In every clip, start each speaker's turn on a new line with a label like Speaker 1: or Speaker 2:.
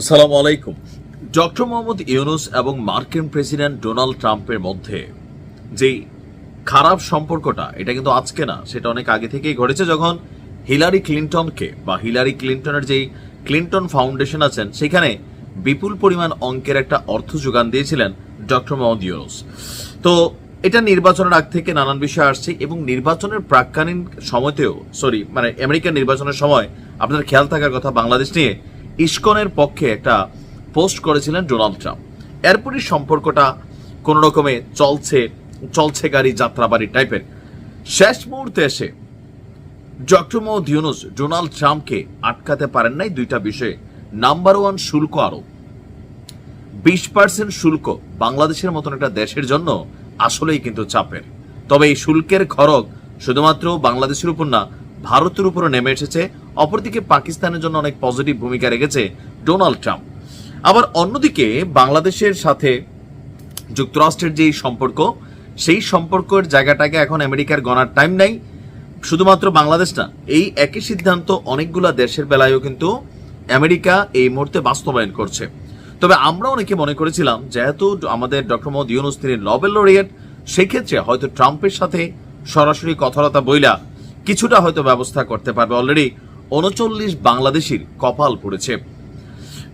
Speaker 1: আসসালামু আলাইকুম। ডক্টর মোহাম্মদ ইউনুস এবং মার্কিন প্রেসিডেন্ট ডোনাল্ড ট্রাম্পের মধ্যে যেই খারাপ সম্পর্কটা, এটা কিন্তু আজকে না, সেটা অনেক আগে থেকেই ঘটেছে যখন হিলারি ক্লিন্টনকে বা হিলারি ক্লিন্টনের যেই ক্লিন্টন ফাউন্ডেশন আছেন, সেখানে বিপুল পরিমাণ অঙ্কের একটা অর্থ যোগান দিয়েছিলেন ডক্টর মোহাম্মদ ইউনুস। তো এটা নির্বাচনের আগ থেকে নানান বিষয় আসছে এবং নির্বাচনের প্রাক্কালীন সময়তেও, সরি মানে আমেরিকান নির্বাচনের সময় আপনার খেয়াল থাকার কথা, বাংলাদেশ নিয়ে ইস্কনের পক্ষে একটা পোস্ট করেছিলেন ডোনাল্ড ট্রাম্প। এরপরই সম্পর্কটা কোন রকমে চলছে চলছে গাড়ি যাত্রাবাড়ি টাইপের। শেষ মুহূর্তে এসে ডক্টর মোহাম্মদ ইউনুস ডোনাল্ড ট্রাম্পকে আটকাতে পারেন নাই দুইটা বিষয়ে। নাম্বার ওয়ান, শুল্ক আরোপ। বিশ পার্সেন্ট শুল্ক বাংলাদেশের মতন একটা দেশের জন্য আসলেই কিন্তু চাপের। তবে এই শুল্কের খরচ শুধুমাত্র বাংলাদেশের উপর না ভারতের উপরে নেমে এসেছে। অপরদিকে পাকিস্তানের জন্য অনেক পজিটিভ ভূমিকা রেখেছে ডোনাল্ড ট্রাম্প আবার অন্যদিকে বাংলাদেশের সাথে যুক্তরাষ্ট্রের যেই সম্পর্ক, সেই সম্পর্কের জায়গাটাকে এখন আমেরিকার গণার টাইম নাই। শুধুমাত্র বাংলাদেশ না, এই একই সিদ্ধান্ত অনেকগুলা দেশের বেলায়ও কিন্তু আমেরিকা এই মুহূর্তে বাস্তবায়ন করছে। তবে আমরা অনেকে মনে করেছিলাম, যেহেতু আমাদের ডক্টর মোহাম্মদ ইউনুস তিনি নোবেল লরিয়েট সেই ক্ষেত্রে হয়তো ট্রাম্পের সাথে সরাসরি কথাবার্তা বইলা কিছুটা হয়তো ব্যবস্থা করতে পারবে। অলরেডি উনচল্লিশ বাংলাদেশির কপাল পড়েছে।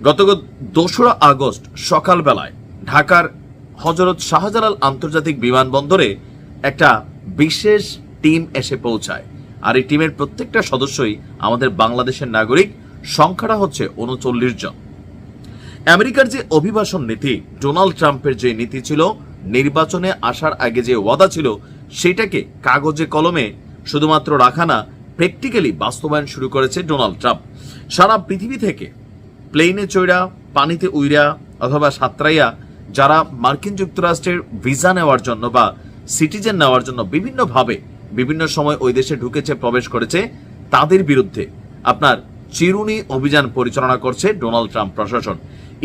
Speaker 1: গত দোসরা আগস্ট সকালবেলায় ঢাকার হজরত শাহজালাল আন্তর্জাতিক বিমানবন্দরে একটা বিশেষ টিম এসে পৌঁছায়। আর এই টিমের প্রত্যেকটা সদস্যই আমাদের বাংলাদেশের নাগরিক। সংখ্যাটা হচ্ছে উনচল্লিশ জন। আমেরিকার যে অভিবাসন নীতি, ডোনাল্ড ট্রাম্পের যে নীতি ছিল, নির্বাচনে আসার আগে যে ওয়াদা ছিল, সেটাকে কাগজে কলমে শুধুমাত্র রাখা না প্র্যাকটিক্যালি বাস্তবায়ন শুরু করেছে ডোনাল্ড ট্রাম্প। সারা পৃথিবী থেকে প্লেনে চৈরা পানিতে উইরা অথবা সাঁতরাইয়া যারা মার্কিন যুক্তরাষ্ট্রের ভিসা নেওয়ার জন্য বা সিটিজেন নেওয়ার জন্য বিভিন্নভাবে বিভিন্ন সময় ওই দেশে ঢুকেছে, প্রবেশ করেছে, তাদের বিরুদ্ধে আপনার চিরুনি অভিযান পরিচালনা করছে ডোনাল্ড ট্রাম্প প্রশাসন।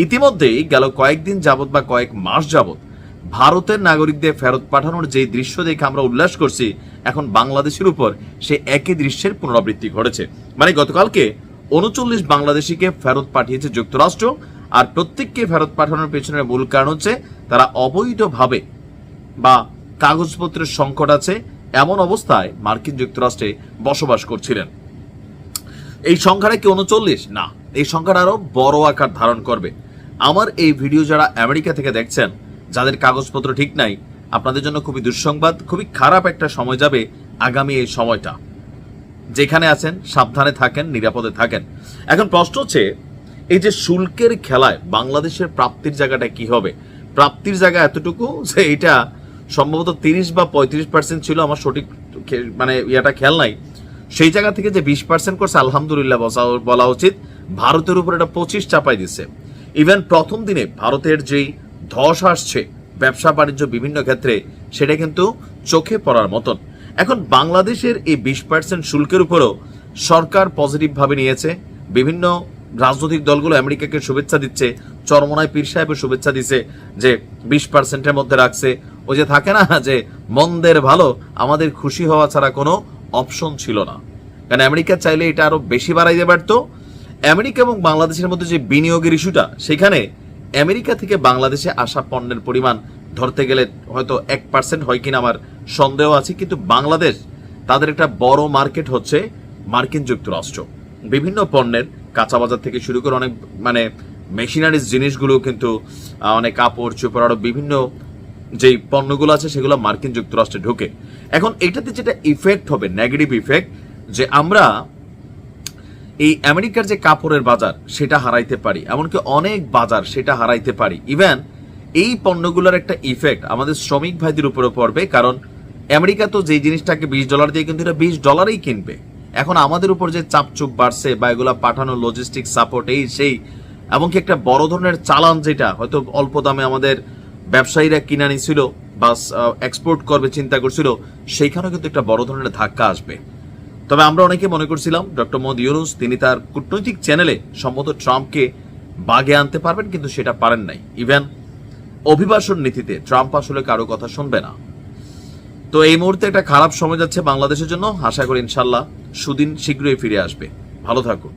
Speaker 1: ইতিমধ্যেই গেল কয়েকদিন যাবত বা কয়েক মাস যাবত ভারতের নাগরিকদের ফেরত পাঠানোর যে দৃশ্য দেখে আমরা উল্লাস করছি, এখন বাংলাদেশের উপর সে একই দৃশ্যের পুনরাবৃত্তি ঘটেছে। মানে গতকালকে উনচল্লিশ বাংলাদেশিকে ফেরত পাঠিয়েছে যুক্তরাষ্ট্র, আর প্রত্যেককে ফেরত পাঠানোর পেছনের মূল কারণ হচ্ছে তারা অবৈধভাবে বা কাগজপত্রের সংকট আছে, এমন অবস্থায় মার্কিন যুক্তরাষ্ট্রে বসবাস করছিলেন। এই সংখ্যাটা কি উনচল্লিশ? না, এই সংখ্যাটা আরও বড় আকার ধারণ করবে। আমার এই ভিডিও যারা আমেরিকা থেকে দেখছেন যাদের কাগজপত্র ঠিক নাই, আপনাদের জন্য খুবই দুঃসংবাদ, খুবই খারাপ একটা সময় যাবে আগামী এই সময়টা। যেখানে আছেন, সাবধানে থাকেন, নিরাপদে থাকেন। এখন প্রশ্ন হচ্ছে, এই যে শুল্কের খেলায় বাংলাদেশের প্রাপ্তির জায়গাটা কি হবে? প্রাপ্তির জায়গা এতটুকু যে এটা সম্ভবত তিরিশ বা পঁয়ত্রিশ পার্সেন্ট ছিল আমার সঠিক মানে ইয়াটা খেয়াল নাই। সেই জায়গা থেকে যে বিশ পার্সেন্ট করছে, আলহামদুলিল্লাহ বলা উচিত, ভারতের উপর এটা পঁচিশ চাপাই দিচ্ছে। ইভেন প্রথম দিনে ভারতের যেই ধস আসছে। ব্যবসা বাণিজ্য বিভিন্ন ক্ষেত্রে সেটা কিন্তু চোখে পড়ার মতন। এখন বাংলাদেশের এই বিশ পার্সেন্ট শুল্কের উপরও সরকার পজিটিভ ভাবে নিয়েছে। বিভিন্ন রাজনৈতিক দলগুলো আমেরিকাকে শুভেচ্ছা দিচ্ছে। চরমনায় পীর সাহেবের শুভেচ্ছা দিচ্ছে যে বিশ পার্সেন্টের মধ্যে রাখছে। ওই যে থাকে না যে মন্দের ভালো, আমাদের খুশি হওয়া ছাড়া কোনো অপশন ছিল না। কারণ আমেরিকা চাইলে এটা আরও বেশি বাড়াই দিতে পারতো। আমেরিকা এবং বাংলাদেশের মধ্যে যে বিনিয়োগের ইস্যুটা সেখানে আমেরিকা থেকে বাংলাদেশে আসা পণ্যের পরিমাণ ধরতে গেলে হয়তো এক পার্সেন্ট হয় কিনা আমার সন্দেহ আছে, কিন্তু বাংলাদেশ তাদের একটা বড় মার্কেট হচ্ছে মার্কিন যুক্তরাষ্ট্র। বিভিন্ন পণ্যের কাঁচা বাজার থেকে শুরু করে অনেক মানে মেশিনারিজ জিনিসগুলো কিন্তু অনেক কাপড়, চোপড় আরও বিভিন্ন যেই পণ্যগুলো আছে সেগুলো মার্কিন যুক্তরাষ্ট্রে ঢুকে। এখন এটাতে যেটা ইফেক্ট হবে নেগেটিভ ইফেক্ট যে আমরা এই আমেরিকার যে কাপড়ের বাজার, সেটা হারাইতে পারি। এমনকি অনেক বাজার সেটা হারাইতে পারি। ইভেন এই পণ্যগুলোর একটা ইফেক্ট আমাদের শ্রমিক ভাইদের উপরে পড়বে, কারণ আমেরিকা তো যেই জিনিসটাকে বিশ ডলার দিয়ে কিন্তু, এটা বিশ ডলারেই কিনবে। এখন আমাদের উপর যে চাপচুপ বাড়ছে বা এগুলো পাঠানো লজিস্টিক সাপোর্ট এই সেই, এমনকি একটা বড় ধরনের চালান যেটা, হয়তো অল্প দামে আমাদের ব্যবসায়ীরা কিনা নিছিল বা এক্সপোর্ট করবে, চিন্তা করছিল, সেইখানেও কিন্তু একটা বড় ধরনের ধাক্কা আসবে। তবে আমরা অনেকে মনে করছিলাম ডক্টর মোদ ইউনুস, তিনি তার কূটনৈতিক চ্যানেলে সম্ভবত ট্রাম্পকে বাগে আনতে পারবেন, কিন্তু সেটা পারেন নাই। ইভেন অভিবাসন নীতিতে ট্রাম্প আসলে কারও কথা শুনবে না। তো এই মুহূর্তে একটা খারাপ সময় যাচ্ছে বাংলাদেশের জন্য। আশা করি ইনশাল্লাহ সুদিন শীঘ্রই ফিরে আসবে। ভালো থাকুন।